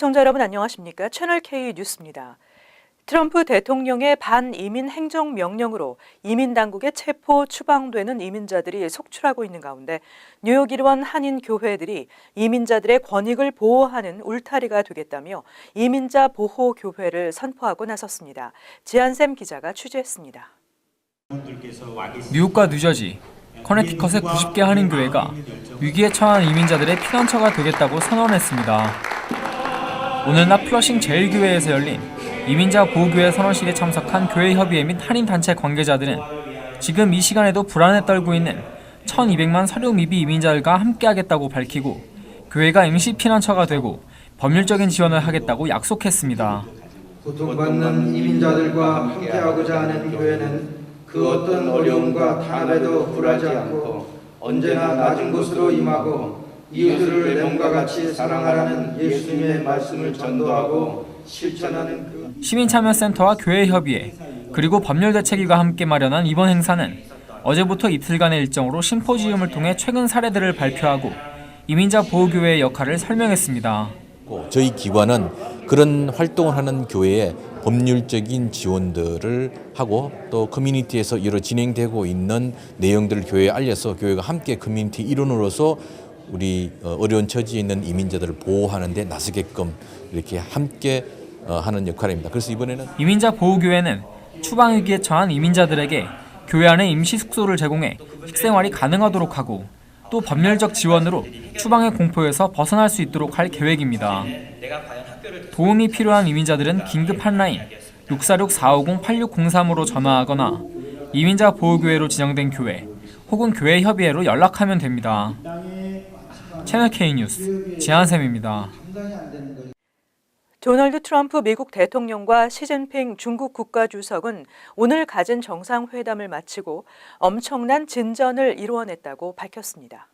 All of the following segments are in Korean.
시청자 여러분 안녕하십니까? 채널 K 뉴스입니다. 트럼프 대통령의 반이민 행정 명령으로 이민 당국의 체포 추방되는 이민자들이 속출하고 있는 가운데 뉴욕 일원 한인 교회들이 이민자들의 권익을 보호하는 울타리가 되겠다며 이민자 보호 교회를 선포하고 나섰습니다. 지한샘 기자가 취재했습니다. 뉴욕과 뉴저지, 커네티컷의 90개 한인 교회가 위기에 처한 이민자들의 피난처가 되겠다고 선언했습니다. 오늘 낮 플러싱 제일교회에서 열린 이민자 보호교회 선언식에 참석한 교회 협의회 및 한인 단체 관계자들은 지금 이 시간에도 불안에 떨고 있는 1,200만 서류 미비 이민자들과 함께하겠다고 밝히고 교회가 임시 피난처가 되고 법률적인 지원을 하겠다고 약속했습니다. 고통받는 이민자들과 함께하고자 하는 교회는 그 어떤 어려움과 탄압에도 굴하지 않고 언제나 낮은 곳으로 임하고 이웃들을 내 몸과 같이 사랑하라는 예수님의 말씀을 전도하고 실천하는 그 시민참여센터와 교회협의회 그리고 법률대책위가 함께 마련한 이번 행사는 어제부터 이틀간의 일정으로 심포지움을 통해 최근 사례들을 발표하고 이민자 보호교회의 역할을 설명했습니다. 고 저희 기관은 그런 활동을 하는 교회에 법률적인 지원들을 하고 또 커뮤니티에서 여러 진행되고 있는 내용들을 교회에 알려서 교회가 함께 커뮤니티 일원으로서 우리 어, 어려운 처지에 있는 이민자들을 보호하는 데 나서게끔 이렇게 함께 어, 하는 역할입니다. 그래서 이번에는 이민자 보호 교회는 추방 위기에 처한 이민자들에게 교회 안에 임시 숙소를 제공해 식생활이 가능하도록 하고 또 법률적 지원으로 추방의 공포에서 벗어날 수 있도록 할 계획입니다. 도움이 필요한 이민자들은 긴급 한라인 646-450-8603으로 전화하거나 이민자 보호교회로 지정된 교회 혹은 교회 협의회로 연락하면 됩니다. 채널 K 뉴스 지한샘입니다. 도널드 트럼프 미국 대통령과 시진핑 중국 국가주석은 오늘 가진 정상회담을 마치고 엄청난 진전을 이루어냈다고 밝혔습니다.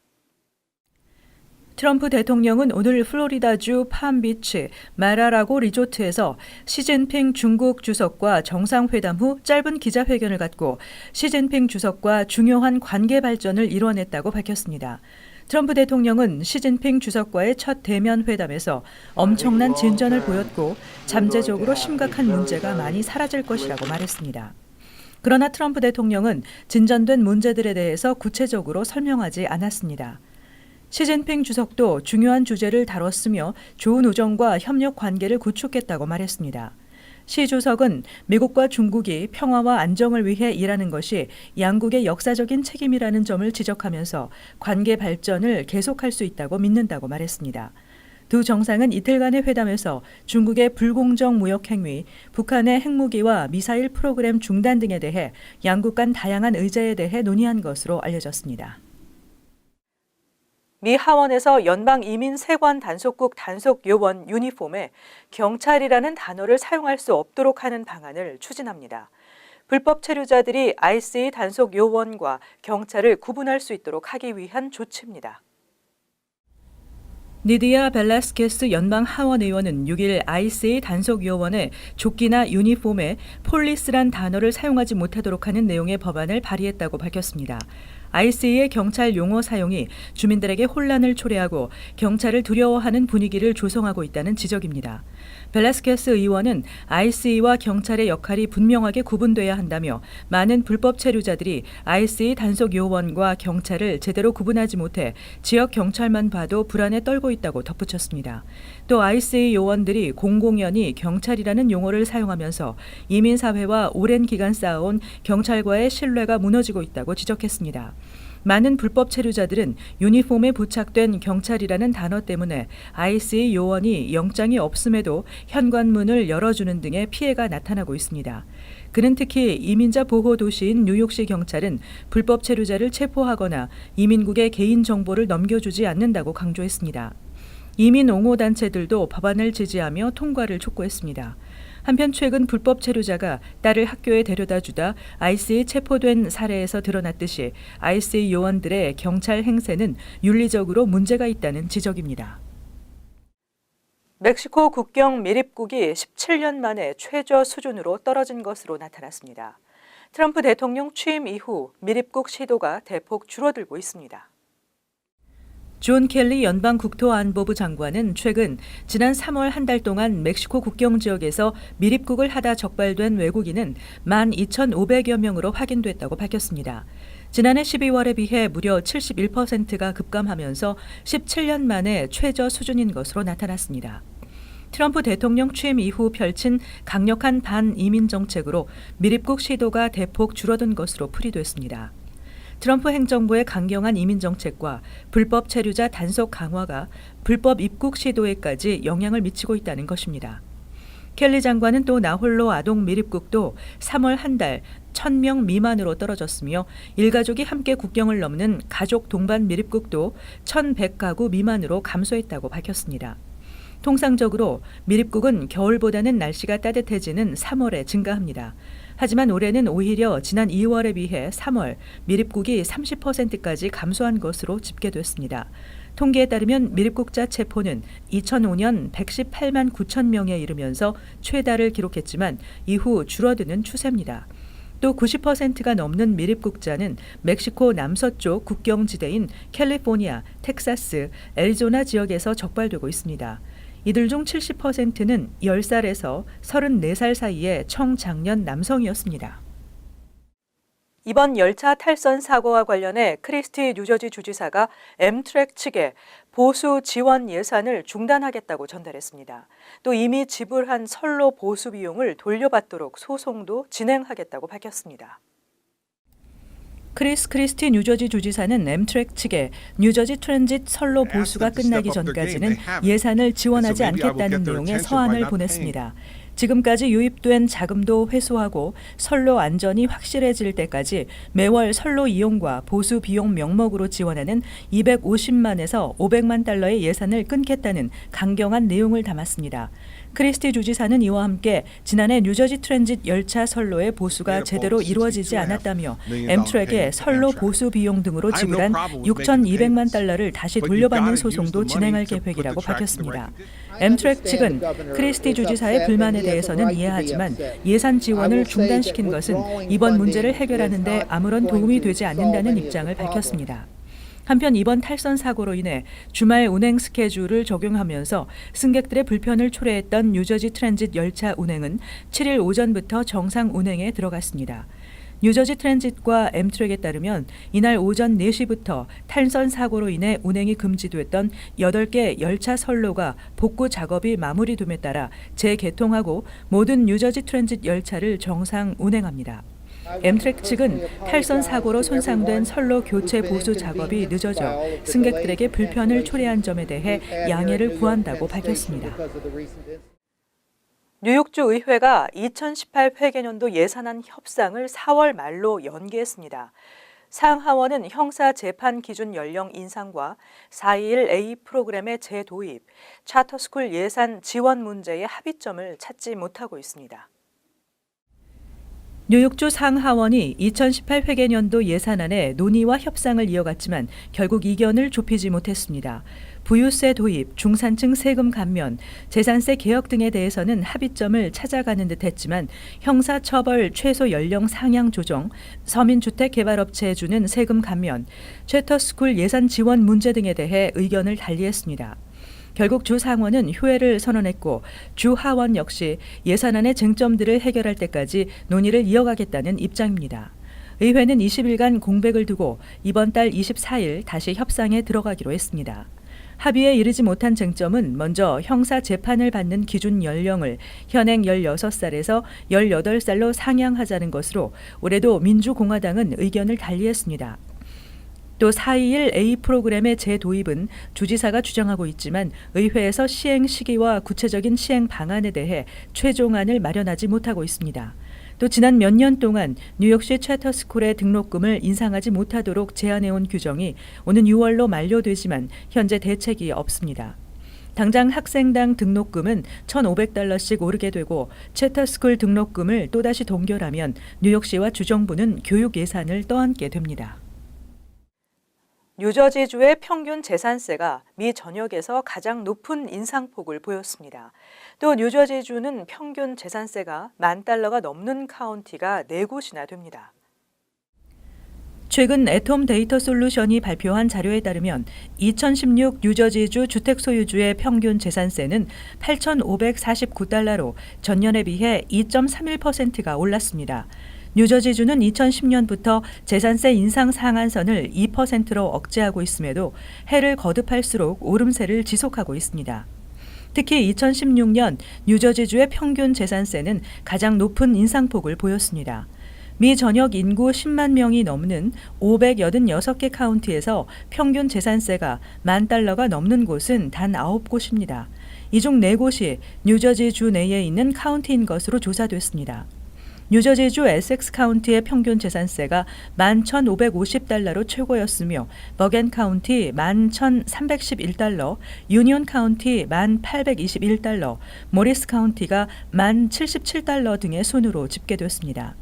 트럼프 대통령은 오늘 플로리다주 팜비치 마라라고 리조트에서 시진핑 중국 주석과 정상회담 후 짧은 기자회견을 갖고 시진핑 주석과 중요한 관계 발전을 이뤄냈다고 밝혔습니다. 트럼프 대통령은 시진핑 주석과의 첫 대면 회담에서 엄청난 진전을 보였고 잠재적으로 심각한 문제가 많이 사라질 것이라고 말했습니다. 그러나 트럼프 대통령은 진전된 문제들에 대해서 구체적으로 설명하지 않았습니다. 시진핑 주석도 중요한 주제를 다뤘으며 좋은 우정과 협력 관계를 구축했다고 말했습니다. 시 주석은 미국과 중국이 평화와 안정을 위해 일하는 것이 양국의 역사적인 책임이라는 점을 지적하면서 관계 발전을 계속할 수 있다고 믿는다고 말했습니다. 두 정상은 이틀간의 회담에서 중국의 불공정 무역 행위, 북한의 핵무기와 미사일 프로그램 중단 등에 대해 양국 간 다양한 의제에 대해 논의한 것으로 알려졌습니다. 미 하원에서 연방 이민 세관 단속국 단속 요원 유니폼에 경찰이라는 단어를 사용할 수 없도록 하는 방안을 추진합니다. 불법 체류자들이 ICE 단속 요원과 경찰을 구분할 수 있도록 하기 위한 조치입니다. 니디아 벨라스케스 연방 하원 의원은 6일 ICE 단속 요원의 조끼나 유니폼에 폴리스란 단어를 사용하지 못하도록 하는 내용의 법안을 발의했다고 밝혔습니다. IC의 경찰 용어 사용이 주민들에게 혼란을 초래하고 경찰을 두려워하는 분위기를 조성하고 있다는 지적입니다. 벨라스케스 의원은 IC와 경찰의 역할이 분명하게 구분돼야 한다며 많은 불법 체류자들이 IC 단속 요원과 경찰을 제대로 구분하지 못해 지역 경찰만 봐도 불안에 떨고 있다고 덧붙였습니다. 또 IC 요원들이 공공연히 경찰이라는 용어를 사용하면서 이민 사회와 오랜 기간 쌓아온 경찰과의 신뢰가 무너지고 있다고 지적했습니다. 많은 불법 체류자들은 유니폼에 부착된 경찰이라는 단어 때문에 IC 요원이 영장이 없음에도 현관문을 열어주는 등의 피해가 나타나고 있습니다. 그는 특히 이민자 보호 도시인 뉴욕시 경찰은 불법 체류자를 체포하거나 이민국의 개인 정보를 넘겨주지 않는다고 강조했습니다. 이민 옹호 단체들도 법안을 지지하며 통과를 촉구했습니다. 한편 최근 불법 체류자가 딸을 학교에 데려다 주다 IC에 체포된 사례에서 드러났듯이 IC 요원들의 경찰 행세는 윤리적으로 문제가 있다는 지적입니다. 멕시코 국경 밀입국이 17년 만에 최저 수준으로 떨어진 것으로 나타났습니다. 트럼프 대통령 취임 이후 밀입국 시도가 대폭 줄어들고 있습니다. 존 켈리 연방 국토안보부 장관은 최근 지난 3월 한 달 동안 멕시코 국경 지역에서 밀입국을 하다 적발된 외국인은 12,500여 명으로 확인됐다고 밝혔습니다. 지난해 12월에 비해 무려 71%가 급감하면서 17년 만에 최저 수준인 것으로 나타났습니다. 트럼프 대통령 취임 이후 펼친 강력한 반이민 정책으로 밀입국 시도가 대폭 줄어든 것으로 풀이됐습니다. 트럼프 행정부의 강경한 이민 정책과 불법 체류자 단속 강화가 불법 입국 시도에까지 영향을 미치고 있다는 것입니다. 켈리 장관은 또 나홀로 아동 밀입국도 3월 한 달 1000명 미만으로 떨어졌으며 일가족이 함께 국경을 넘는 가족 동반 밀입국도 1100가구 미만으로 감소했다고 밝혔습니다. 통상적으로 밀입국은 겨울보다는 날씨가 따뜻해지는 3월에 증가합니다. 하지만 올해는 오히려 지난 2월에 비해 3월 밀입국이 30%까지 감소한 것으로 집계됐습니다. 통계에 따르면 밀입국자 체포는 2005년 118만 9천 명에 이르면서 최다를 기록했지만 이후 줄어드는 추세입니다. 또 90%가 넘는 밀입국자는 멕시코 남서쪽 국경지대인 캘리포니아, 텍사스, 애리조나 지역에서 적발되고 있습니다. 이들 중 70%는 10살에서 34살 사이의 청장년 남성이었습니다. 이번 열차 탈선 사고와 관련해 크리스티 뉴저지 주지사가 엠트랙 측에 보수 지원 예산을 중단하겠다고 전달했습니다. 또 이미 지불한 선로 보수 비용을 돌려받도록 소송도 진행하겠다고 밝혔습니다. 크리스 크리스티 뉴저지 주지사는 엠트랙 측에 뉴저지 트랜짓 선로 보수가 끝나기 전까지는 예산을 지원하지 않겠다는 내용의 서한을 보냈습니다. 지금까지 유입된 자금도 회수하고 선로 안전이 확실해질 때까지 매월 선로 이용과 보수 비용 명목으로 지원하는 250만에서 500만 달러의 예산을 끊겠다는 강경한 내용을 담았습니다. 크리스티 주지사는 이와 함께 지난해 뉴저지 트랜짓 열차 선로의 보수가 제대로 이루어지지 않았다며 엠트랙의 선로 보수 비용 등으로 지불한 6,200만 달러를 다시 돌려받는 소송도 진행할 계획이라고 밝혔습니다. 엠트랙 측은 크리스티 주지사의 불만에 대해서는 이해하지만 예산 지원을 중단시킨 것은 이번 문제를 해결하는 데 아무런 도움이 되지 않는다는 입장을 밝혔습니다. 한편 이번 탈선 사고로 인해 주말 운행 스케줄을 적용하면서 승객들의 불편을 초래했던 뉴저지 트랜짓 열차 운행은 7일 오전부터 정상 운행에 들어갔습니다. 뉴저지 트랜짓과 엠트랙에 따르면 이날 오전 4시부터 탈선 사고로 인해 운행이 금지됐던 8개 열차 선로가 복구 작업이 마무리됨에 따라 재개통하고 모든 뉴저지 트랜짓 열차를 정상 운행합니다. 엠트랙 측은 탈선 사고로 손상된 선로 교체 보수 작업이 늦어져 승객들에게 불편을 초래한 점에 대해 양해를 구한다고 밝혔습니다. 뉴욕주 의회가 2018 회계년도 예산안 협상을 4월 말로 연기했습니다. 상하원은 형사 재판 기준 연령 인상과 421A 프로그램의 재도입, 차터스쿨 예산 지원 문제의 합의점을 찾지 못하고 있습니다. 뉴욕주 상하원이 2018 회계년도 예산안에 논의와 협상을 이어갔지만 결국 이견을 좁히지 못했습니다. 부유세 도입, 중산층 세금 감면, 재산세 개혁 등에 대해서는 합의점을 찾아가는 듯 했지만 형사처벌 최소 연령 상향 조정, 서민주택 개발업체에 주는 세금 감면, 최터스쿨 예산 지원 문제 등에 대해 의견을 달리했습니다. 결국 주 상원은 효회를 선언했고 주 하원 역시 예산안의 쟁점들을 해결할 때까지 논의를 이어가겠다는 입장입니다. 의회는 20일간 공백을 두고 이번 달 24일 다시 협상에 들어가기로 했습니다. 합의에 이르지 못한 쟁점은 먼저 형사 재판을 받는 기준 연령을 현행 16살에서 18살로 상향하자는 것으로 올해도 민주공화당은 의견을 달리했습니다. 또 421A 프로그램의 재도입은 주지사가 주장하고 있지만 의회에서 시행 시기와 구체적인 시행 방안에 대해 최종안을 마련하지 못하고 있습니다. 또 지난 몇 년 동안 뉴욕시 채터스쿨의 등록금을 인상하지 못하도록 제한해온 규정이 오는 6월로 만료되지만 현재 대책이 없습니다. 당장 학생당 등록금은 1,500달러씩 오르게 되고 채터스쿨 등록금을 또다시 동결하면 뉴욕시와 주정부는 교육 예산을 떠안게 됩니다. 뉴저지주의 평균 재산세가 미 전역에서 가장 높은 인상폭을 보였습니다. 또 뉴저지주는 평균 재산세가 만 달러가 넘는 카운티가 네 곳이나 됩니다. 최근 애톰 데이터 솔루션이 발표한 자료에 따르면 2016 뉴저지주 주택 소유주의 평균 재산세는 8,549달러로 전년에 비해 2.31%가 올랐습니다. 뉴저지주는 2010년부터 재산세 인상 상한선을 2%로 억제하고 있음에도 해를 거듭할수록 오름세를 지속하고 있습니다. 특히 2016년 뉴저지주의 평균 재산세는 가장 높은 인상폭을 보였습니다. 미 전역 인구 10만 명이 넘는 586개 카운티에서 평균 재산세가 만 달러가 넘는 곳은 단 9곳입니다. 이 중 4곳이 뉴저지 주 내에 있는 카운티인 것으로 조사됐습니다. 뉴저지주 에섹스 카운티의 평균 재산세가 11,550달러로 최고였으며 버겐 카운티 11,311달러, 유니온 카운티 1,821달러, 모리스 카운티가 1,077달러 등의 순으로 집계됐습니다.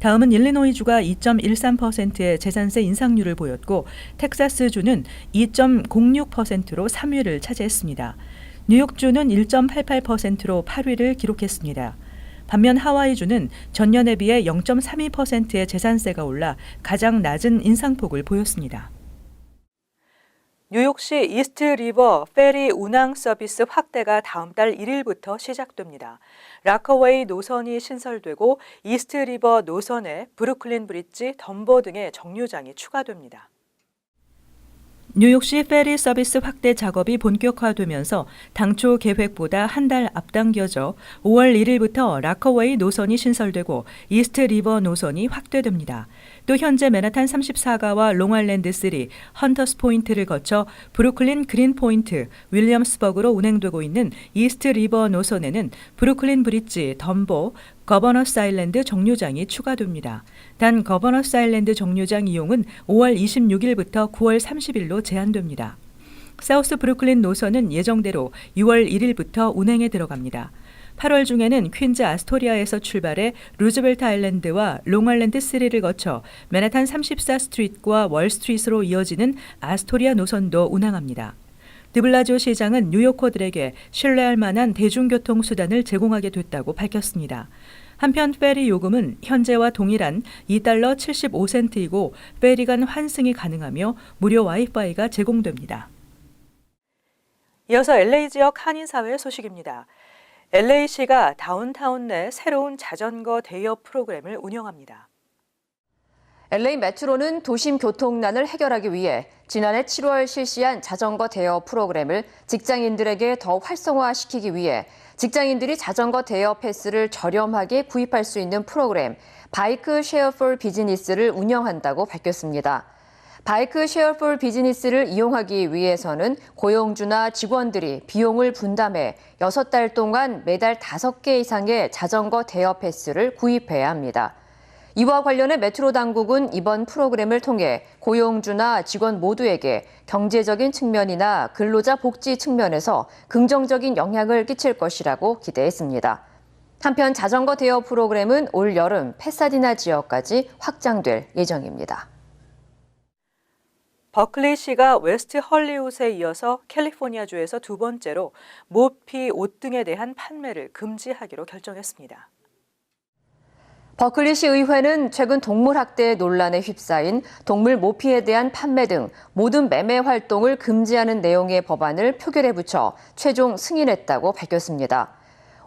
다음은 일리노이주가 2.13%의 재산세 인상률을 보였고 텍사스주는 2.06%로 3위를 차지했습니다. 뉴욕주는 1.88%로 8위를 기록했습니다. 반면 하와이주는 전년에 비해 0.32%의 재산세가 올라 가장 낮은 인상폭을 보였습니다. 뉴욕시 이스트 리버 페리 운항 서비스 확대가 다음 달 1일부터 시작됩니다. 라커웨이 노선이 신설되고 이스트 리버 노선에 브루클린 브릿지, 덤버 등의 정류장이 추가됩니다. 뉴욕시 페리 서비스 확대 작업이 본격화되면서 당초 계획보다 한 달 앞당겨져 5월 1일부터 라커웨이 노선이 신설되고 이스트 리버 노선이 확대됩니다. 또 현재 맨하탄 34가와 롱아일랜드 3, 헌터스 포인트를 거쳐 브루클린 그린 포인트, 윌리엄스버그로 운행되고 있는 이스트 리버 노선에는 브루클린 브릿지, 덤보, 거버너스 아일랜드 정류장이 추가됩니다. 단 거버너스 아일랜드 정류장 이용은 5월 26일부터 9월 30일로 제한됩니다. 사우스 브루클린 노선은 예정대로 6월 1일부터 운행에 들어갑니다. 8월 중에는 퀸즈 아스토리아에서 출발해 루즈벨트 아일랜드와 롱아일랜드 3를 거쳐 맨하탄 34 스트리트과 월 스트리트로 이어지는 아스토리아 노선도 운항합니다. 드블라조 시장은 뉴요커들에게 신뢰할 만한 대중교통 수단을 제공하게 됐다고 밝혔습니다. 한편 페리 요금은 현재와 동일한 2달러 75센트이고 페리 간 환승이 가능하며 무료 와이파이가 제공됩니다. 이어서 LA 지역 한인 사회 소식입니다. LA시가 다운타운 내 새로운 자전거 대여 프로그램을 운영합니다. LA 메트로는 도심 교통난을 해결하기 위해 지난해 7월 실시한 자전거 대여 프로그램을 직장인들에게 더 활성화시키기 위해 직장인들이 자전거 대여 패스를 저렴하게 구입할 수 있는 프로그램 바이크 쉐어 폴 비즈니스를 운영한다고 밝혔습니다. 바이크 쉐어 폴 비즈니스를 이용하기 위해서는 고용주나 직원들이 비용을 분담해 6달 동안 매달 5개 이상의 자전거 대여 패스를 구입해야 합니다. 이와 관련해 메트로 당국은 이번 프로그램을 통해 고용주나 직원 모두에게 경제적인 측면이나 근로자 복지 측면에서 긍정적인 영향을 끼칠 것이라고 기대했습니다. 한편 자전거 대여 프로그램은 올 여름 페사디나 지역까지 확장될 예정입니다. 버클리시가 웨스트 헐리우드에 이어서 캘리포니아주에서 두 번째로 모피 옷 등에 대한 판매를 금지하기로 결정했습니다. 버클리시 의회는 최근 동물 학대 논란에 휩싸인 동물 모피에 대한 판매 등 모든 매매 활동을 금지하는 내용의 법안을 표결에 붙여 최종 승인했다고 밝혔습니다.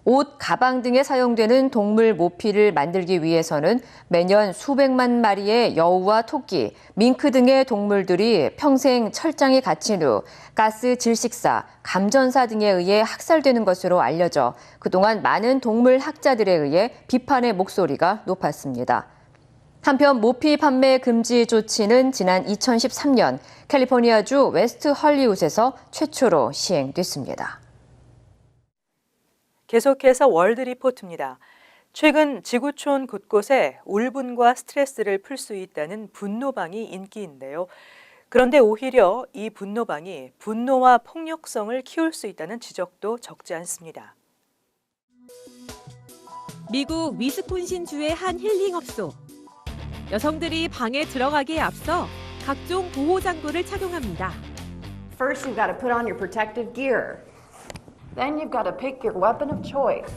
옷, 가방 등에 사용되는 동물 모피를 만들기 위해서는 매년 수백만 마리의 여우와 토끼, 밍크 등의 동물들이 평생 철장에 갇힌 후 가스 질식사, 감전사 등에 의해 학살되는 것으로 알려져 그동안 많은 동물 학자들에 의해 비판의 목소리가 높았습니다. 한편 모피 판매 금지 조치는 지난 2013년 캘리포니아주 웨스트 헐리우드에서 최초로 시행됐습니다. 계속해서 월드 리포트입니다. 최근 지구촌 곳곳에 울분과 스트레스를 풀 수 있다는 분노방이 인기인데요. 그런데 오히려 이 분노방이 분노와 폭력성을 키울 수 있다는 지적도 적지 않습니다. 미국 위스콘신 주의 한 힐링 업소. 여성들이 방에 들어가기에 앞서 각종 보호 장구를 착용합니다. First, you've got to put on your protective gear. Then you've got to pick your weapon of choice.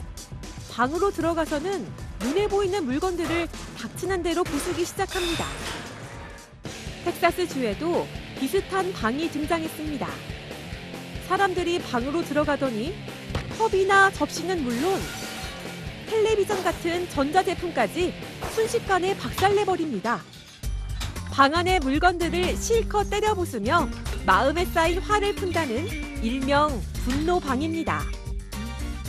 방으로 들어가서는 눈에 보이는 물건들을 닥치는 대로 부수기 시작합니다. 텍사스 주에도 비슷한 방이 등장했습니다. 사람들이 방으로 들어가더니 컵이나 접시는 물론 텔레비전 같은 전자제품까지 순식간에 박살내버립니다. 방 안의 물건들을 실컷 때려 부수며 마음에 쌓인 화를 푼다는 일명 분노방입니다.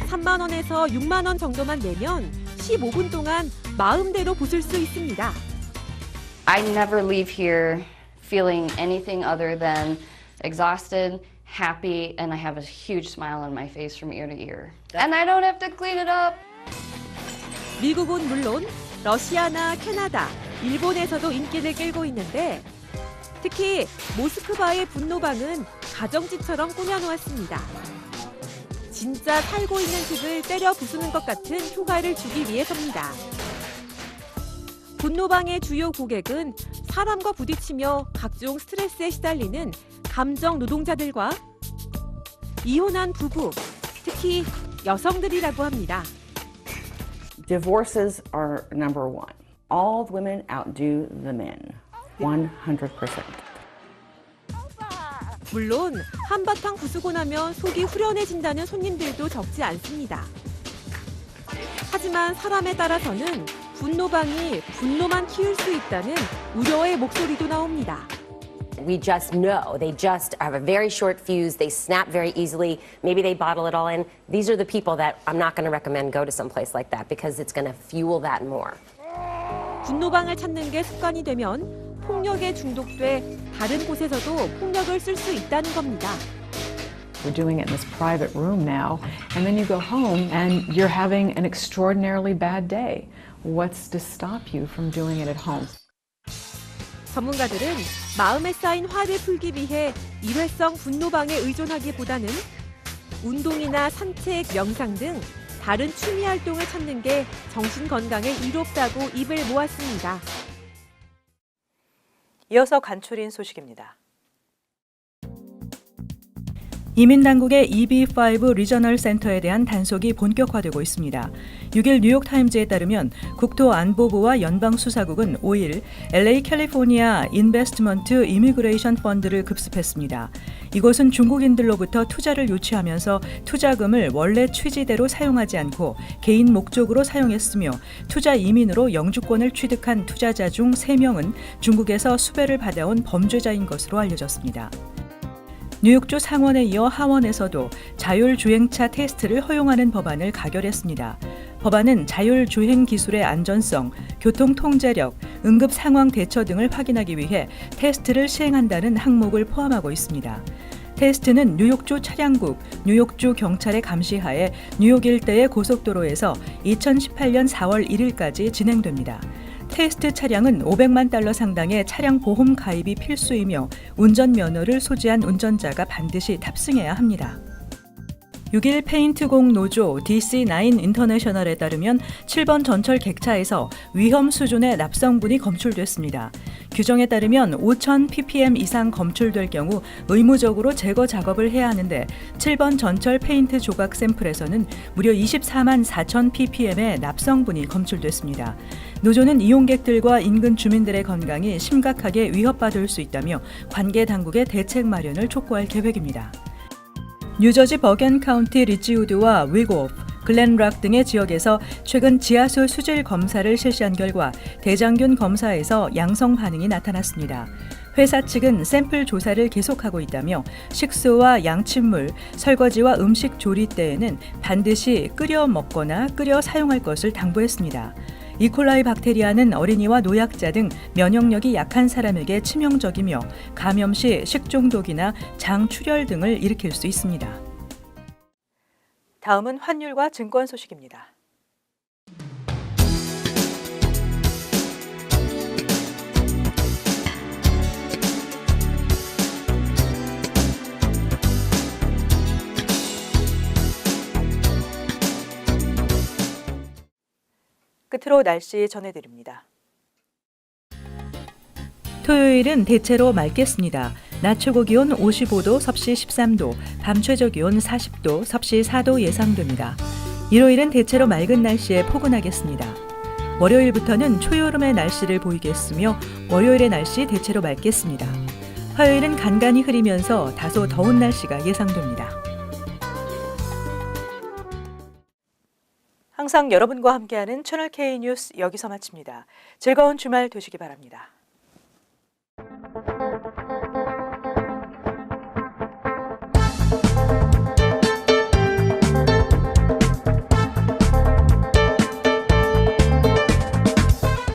3만 원에서 6만 원 정도만 내면 15분 동안 마음대로 부술 수 있습니다. I never leave here feeling anything other than exhausted, happy, and I have a huge smile on my face from ear to ear. And I don't have to clean it up. 미국은 물론 러시아나 캐나다, 일본에서도 인기를 끌고 있는데 특히 모스크바의 분노방은 가정집처럼 꾸며놓았습니다. 진짜 살고 있는 집을 때려 부수는 것 같은 효과를 주기 위해서입니다. 분노방의 주요 고객은 사람과 부딪히며 각종 스트레스에 시달리는 감정 노동자들과 이혼한 부부, 특히 여성들이라고 합니다. Divorces are number one. All women outdo the men. 100%. 물론 한바탕 부수고 나면 속이 후련해진다는 손님들도 적지 않습니다. 하지만 사람에 따라서는 분노방이 분노만 키울 수 있다는 우려의 목소리도 나옵니다. We just know they just have a very short fuse. They snap very easily. Maybe they bottle it all in. These are the people that I'm not going to recommend go to some place like that because it's going to fuel that more. 분노방을 찾는 게 습관이 되면 폭력에 중독돼 다른 곳에서도 폭력을 쓸 수 있다는 겁니다. We're doing it in this private room now, and then you go home and you're having an extraordinarily bad day. What's to stop you from doing it at home? 전문가들은 마음에 쌓인 화를 풀기 위해 일회성 분노방에 의존하기보다는 운동이나 산책, 명상 등 다른 취미 활동을 찾는 게 정신 건강에 이롭다고 입을 모았습니다. 이어서 간추린 소식입니다. 이민 당국의 EB5 리저널 센터에 대한 단속이 본격화되고 있습니다. 6일 뉴욕 타임즈에 따르면 국토안보부와 연방수사국은 5일 LA 캘리포니아 인베스트먼트 이미그레이션 펀드를 급습했습니다. 이곳은 중국인들로부터 투자를 유치하면서 투자금을 원래 취지대로 사용하지 않고 개인 목적으로 사용했으며 투자 이민으로 영주권을 취득한 투자자 중 3명은 중국에서 수배를 받아온 범죄자인 것으로 알려졌습니다. 뉴욕주 상원에 이어 하원에서도 자율주행차 테스트를 허용하는 법안을 가결했습니다. 법안은 자율주행 기술의 안전성, 교통 통제력, 응급 상황 대처 등을 확인하기 위해 테스트를 시행한다는 항목을 포함하고 있습니다. 테스트는 뉴욕주 차량국, 뉴욕주 경찰의 감시하에 뉴욕 일대의 고속도로에서 2018년 4월 1일까지 진행됩니다. 테스트 차량은 500만 달러 상당의 차량 보험 가입이 필수이며 운전 면허를 소지한 운전자가 반드시 탑승해야 합니다. 6일 페인트공 노조 DC9 인터내셔널에 따르면 7번 전철 객차에서 위험 수준의 납성분이 검출됐습니다. 규정에 따르면 5,000 ppm 이상 검출될 경우 의무적으로 제거 작업을 해야 하는데 7번 전철 페인트 조각 샘플에서는 무려 24만 4,000 ppm의 납성분이 검출됐습니다. 노조는 이용객들과 인근 주민들의 건강이 심각하게 위협받을 수 있다며 관계 당국의 대책 마련을 촉구할 계획입니다. 뉴저지 버겐 카운티 리치우드와 위고프, 글렌락 등의 지역에서 최근 지하수 수질 검사를 실시한 결과 대장균 검사에서 양성 반응이 나타났습니다. 회사 측은 샘플 조사를 계속하고 있다며 식수와 양침물, 설거지와 음식 조리 때에는 반드시 끓여 먹거나 끓여 사용할 것을 당부했습니다. 이콜라이 박테리아는 어린이와 노약자 등 면역력이 약한 사람에게 치명적이며 감염 시 식중독이나 장 출혈 등을 일으킬 수 있습니다. 다음은 환율과 증권 소식입니다. 끝으로 날씨 전해드립니다. 토요일은 대체로 맑겠습니다. 낮 최고 기온 55도, 섭씨 13도, 밤 최저 기온 40도, 섭씨 4도 예상됩니다. 일요일은 대체로 맑은 날씨에 포근하겠습니다. 월요일부터는 초여름의 날씨를 보이겠으며 월요일의 날씨 대체로 맑겠습니다. 화요일은 간간히 흐리면서 다소 더운 날씨가 예상됩니다. 항상 여러분과 함께하는 채널 K 뉴스 여기서 마칩니다. 즐거운 주말 되시기 바랍니다.